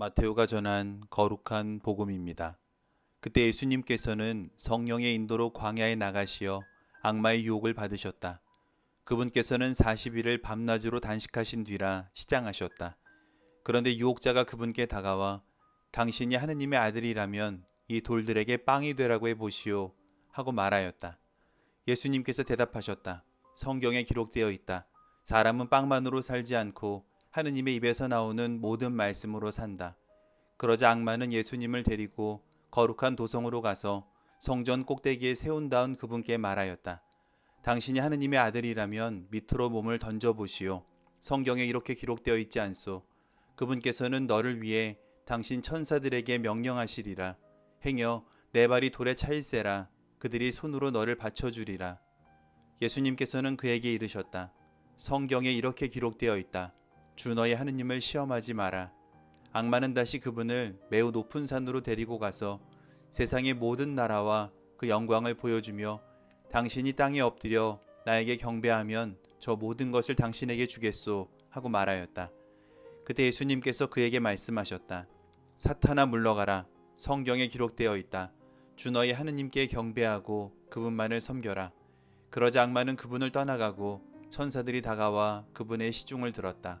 마테오가 전한 거룩한 복음입니다. 그때 예수님께서는 성령의 인도로 광야에 나가시어 악마의 유혹을 받으셨다. 그분께서는 40일을 밤낮으로 단식하신 뒤라 시장하셨다. 그런데 유혹자가 그분께 다가와 당신이 하느님의 아들이라면 이 돌들에게 빵이 되라고 해보시오 하고 말하였다. 예수님께서 대답하셨다. 성경에 기록되어 있다. 사람은 빵만으로 살지 않고 하느님의 입에서 나오는 모든 말씀으로 산다. 그러자 악마는 예수님을 데리고 거룩한 도성으로 가서 성전 꼭대기에 세운 다음 그분께 말하였다. 당신이 하느님의 아들이라면 밑으로 몸을 던져보시오. 성경에 이렇게 기록되어 있지 않소. 그분께서는 너를 위해 당신 천사들에게 명령하시리라. 행여 내 발이 돌에 차일세라. 그들이 손으로 너를 받쳐주리라. 예수님께서는 그에게 이르셨다. 성경에 이렇게 기록되어 있다. 주 너의 하느님을 시험하지 마라. 악마는 다시 그분을 매우 높은 산으로 데리고 가서 세상의 모든 나라와 그 영광을 보여주며 당신이 땅에 엎드려 나에게 경배하면 저 모든 것을 당신에게 주겠소 하고 말하였다. 그때 예수님께서 그에게 말씀하셨다. 사탄아 물러가라. 성경에 기록되어 있다. 주 너희 하느님께 경배하고 그분만을 섬겨라. 그러자 악마는 그분을 떠나가고 천사들이 다가와 그분의 시중을 들었다.